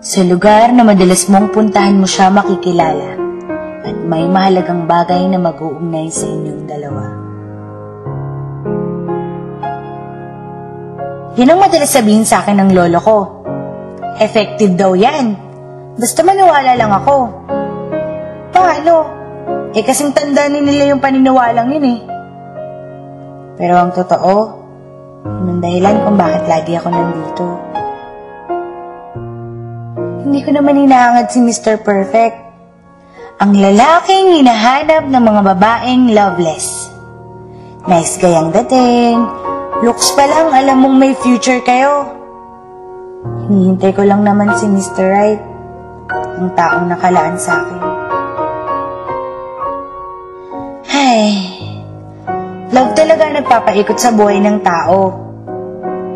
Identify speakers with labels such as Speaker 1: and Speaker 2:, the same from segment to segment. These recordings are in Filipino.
Speaker 1: Sa lugar na madalas mong puntahan mo siya makikilala at may mahalagang bagay na mag-uugnay sa inyong dalawa. Yan ang madalas sabihin sa akin ng lolo ko. Effective daw yan. Basta maniwala lang ako. Paano? Eh kasing tanda ni nila yung paniniwalang yun eh. Pero ang totoo, yun ang dahilan kung bakit lagi ako nandito. Hindi ko naman inaangad si Mr. Perfect. Ang lalaking hinahanap ng mga babaeng loveless. Nice gayang dating. Looks pa lang, alam mong may future kayo. Hinihintay ko lang naman si Mr. Right. Ang taong nakalaan sa akin. Ay, love talaga nagpapaikot sa buhay ng tao.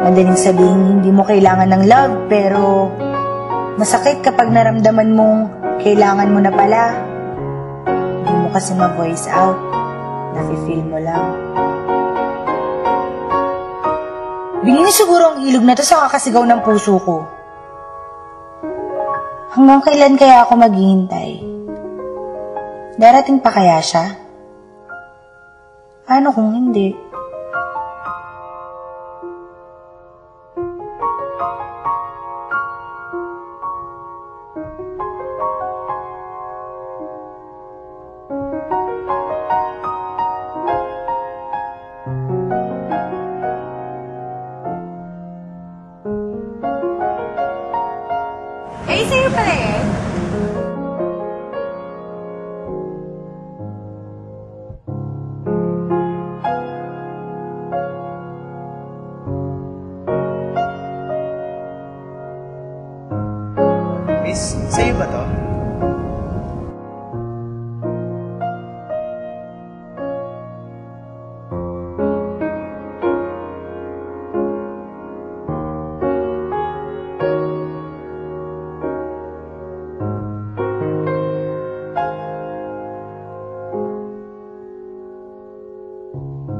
Speaker 1: Madaling sabihin hindi mo kailangan ng love, pero masakit kapag naramdaman mong kailangan mo na pala. Hindi mo kasi ma-voice out. Nafe-feel mo lang. Bingin siguro ang ilog na to sa kakasigaw ng puso ko. Hanggang kailan kaya ako maghihintay? Darating pa kaya siya? Paano kung hindi?
Speaker 2: Pala eh.
Speaker 3: Miss, sa'yo ba to? thank you.